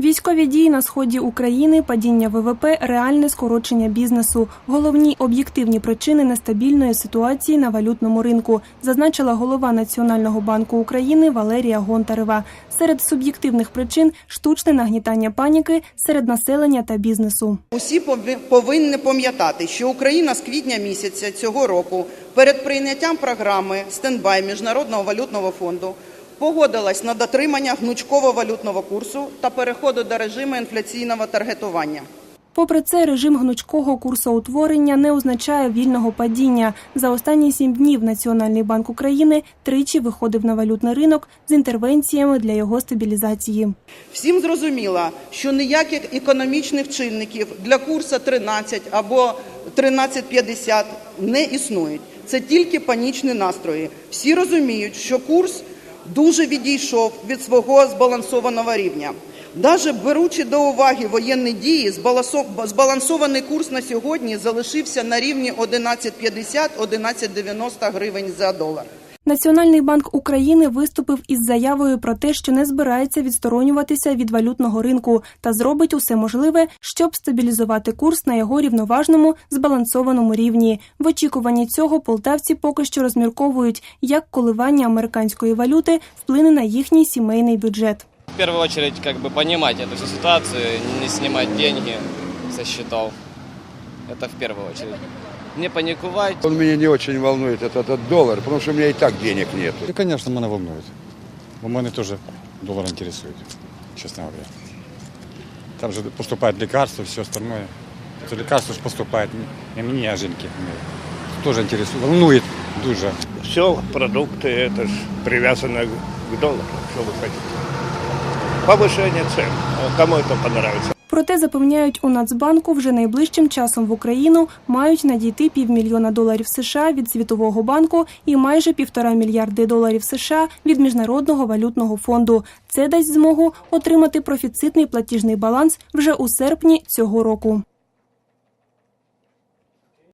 Військові дії на сході України, падіння ВВП, реальне скорочення бізнесу головні об'єктивні причини нестабільної ситуації на валютному ринку, зазначила голова Національного банку України Валерія Гонтарева. Серед суб'єктивних причин штучне нагнітання паніки серед населення та бізнесу. Усі повинні пам'ятати, що Україна з квітня місяця цього року перед прийняттям програми стендбай Міжнародного валютного фонду погодилась на дотримання гнучкового валютного курсу та переходу до режиму інфляційного таргетування. Попри це, режим гнучкого курсоутворення не означає вільного падіння. За останні сім днів Національний банк України тричі виходив на валютний ринок з інтервенціями для його стабілізації. Всім зрозуміло, що ніяких економічних чинників для курсу 13 або 13,50 не існують. Це тільки панічні настрої. Всі розуміють, що курс дуже відійшов від свого збалансованого рівня. Навіть беручи до уваги воєнні дії, збалансо- збалансований курс на сьогодні залишився на рівні 11,50-11,90 гривень за долар. Національний банк України виступив із заявою про те, що не збирається відсторонюватися від валютного ринку та зробить усе можливе, щоб стабілізувати курс на його рівноважному збалансованому рівні. В очікуванні цього полтавці поки що розмірковують, як коливання американської валюти вплине на їхній сімейний бюджет. В первую очередь, как бы понимать эту всю ситуацию, не снимать деньги со счетов. Это в первую очередь. Не паниковать. Он меня не очень волнует, этот, этот доллар, потому что у меня и так денег нет. И, конечно, мене волнует. Бо мене тоже доллар интересует, честно говоря. Там же поступает лекарства, все остальное. Это лекарство же поступает не мне, а жінки. Тоже интересует, волнует дуже. Все, продукты, это ж привязано к доллару, что вы хотите. Повышение цен. Кому это понравится? Проте запевняють у Нацбанку, вже найближчим часом в Україну мають надійти півмільйона доларів США від Світового банку і майже півтора мільярди доларів США від Міжнародного валютного фонду. Це дасть змогу отримати профіцитний платіжний баланс вже у серпні цього року.